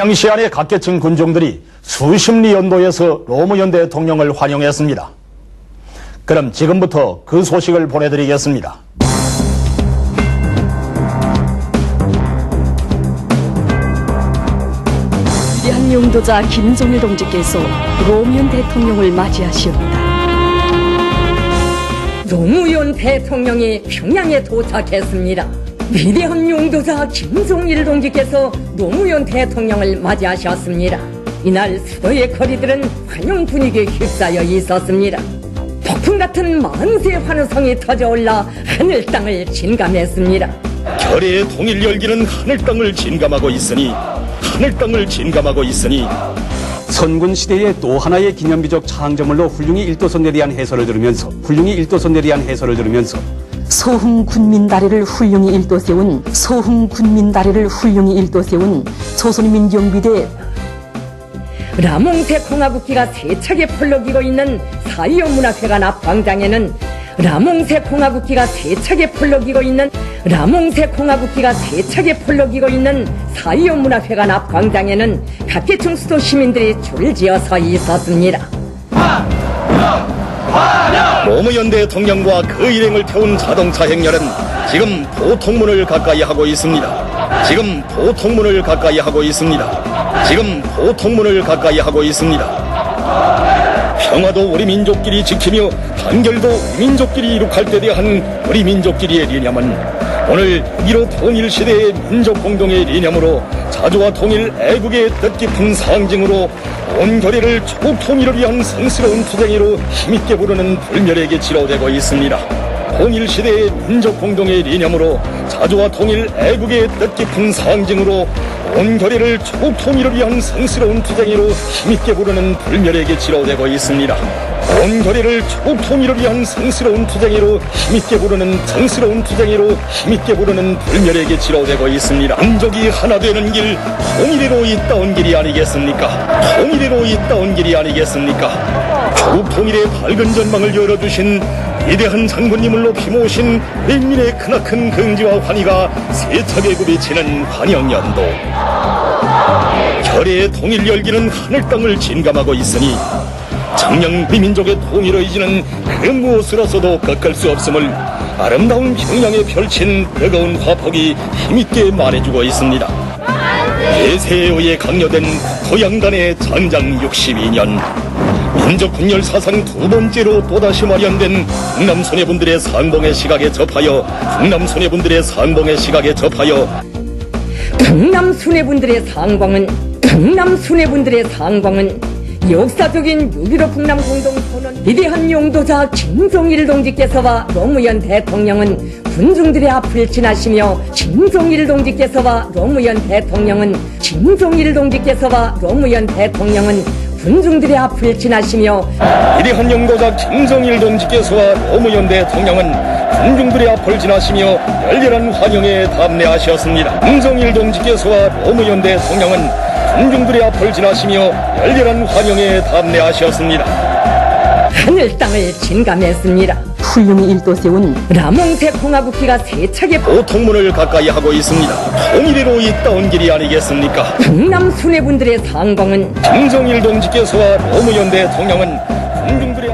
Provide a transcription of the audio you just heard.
양시안의 각계층 군중들이 수십 리 연도에서 노무현 대통령을 환영했습니다. 그럼 지금부터 그 소식을 보내드리겠습니다. 위대한 용도자 김종일 동지께서 노무현 대통령을 맞이하시옵니다. 노무현 대통령이 평양에 도착했습니다. 위대한 용도자 김종일 동지께서 노무현 대통령을 맞이하셨습니다. 이날 수도의 거리들은 환영 분위기에 휩싸여 있었습니다. 폭풍 같은 만세 환호성이 터져올라 하늘 땅을 진감했습니다. 결의의 통일 열기는 하늘 땅을 진감하고 있으니 하늘 땅을 진감하고 있으니 선군 시대의 또 하나의 기념비적 창조물로 훌륭히 일도선에 대한 해설을 들으면서 훌륭히 일도선에 대한 해설을 들으면서 소흥 군민 다리를 훌륭히 일도 세운 소흥 군민 다리를 훌륭히 일도 세운 조선민경비대 라몽새 공화국기가 세차게 펄럭이고 있는 사이오 문화회관 앞 광장에는 라몽새 공화국기가 세차게 펄럭이고 있는 라몽새 공화국기가 세차게 펄럭이고 있는 사이오 문화회관 앞 광장에는 각계층 수도 시민들이 줄을 지어 서 있었습니다. 노무현 대 통령과 그 일행을 태운 자동차 행렬은 지금 보통문을 가까이 하고 있습니다. 지금 보통문을 가까이 하고 있습니다. 지금 보통문을 가까이 하고 있습니다. 평화도 우리 민족끼리 지키며 단결도 우리 민족끼리 이룩할 때 대한 우리 민족끼리의 리념은 오늘 1.5 통일 시대의 민족 공동의 리념으로 자주와 통일 애국의 뜻깊은 상징으로 온 결의를 조국 통일을 위한 성스러운 투쟁으로 힘있게 부르는 불멸에게 치료되고 있습니다. 통일 시대의 민족 공동의 리념으로 자주와 통일 애국의 뜻깊은 상징으로 온 결의를 조국 통일을 위한 성스러운 투쟁으로 힘있게 부르는 불멸에게 치료되고 있습니다. 온 결의를 조국 통일을 위한 성스러운 투쟁으로 힘있게 부르는 성스러운 투쟁으로 힘있게 부르는 불멸에게 치료되고 있습니다. 민족이 하나 되는 길, 통일으로 있다온 길이 아니겠습니까? 통일으로 있다온 길이 아니겠습니까? 조국 통일의 밝은 전망을 열어주신 위대한 장군님을 높이 모신 인민의 크나큰 긍지와 환희가 세차게 굽이치는 환영연도. 결의의 통일 열기는 하늘 땅을 진감하고 있으니 정령 우리 민족의 통일의 의지는 그 무엇으로서도 꺾을 수 없음을 아름다운 평양에 펼친 뜨거운 화폭이 힘있게 말해주고 있습니다. 대세에 의해 강요된 고양단의 장장 62년 민족 분열 사상 두 번째로 또다시 마련된 북남 소녀분들의 상봉의 시각에 접하여 북남 소녀분들의 상봉의 시각에 접하여 북남 수뇌분들의 상광은 북남 수뇌분들의 상광은 역사적인 6.15 북남 공동선언 위대한 용도자 김종일 동지께서와 노무현 대통령은 군중들의 앞을 지나시며 김종일 동지께서와 노무현 대통령은 김종일 동지께서와 노무현 대통령은 군중들의 앞을 지나시며 위대한 영도자 김정일 동지께서와 노무현 대통령은 군중들의 앞을 지나시며 열렬한 환영에 답례하셨습니다. 김정일 동지께서와 노무현 대통령은 군중들의 앞을 지나시며 열렬한 환영에 답례하셨습니다. 하늘 땅을 진감했습니다. 훌륭히 일도 세운 라몽새 공화국기가 세차게 보통문을 가까이 하고 있습니다. 통일으로 있다온 길이 아니겠습니까? 북남 수뇌분들의 상광은 김정일 동지께서와 노무현 대통령은 군중들의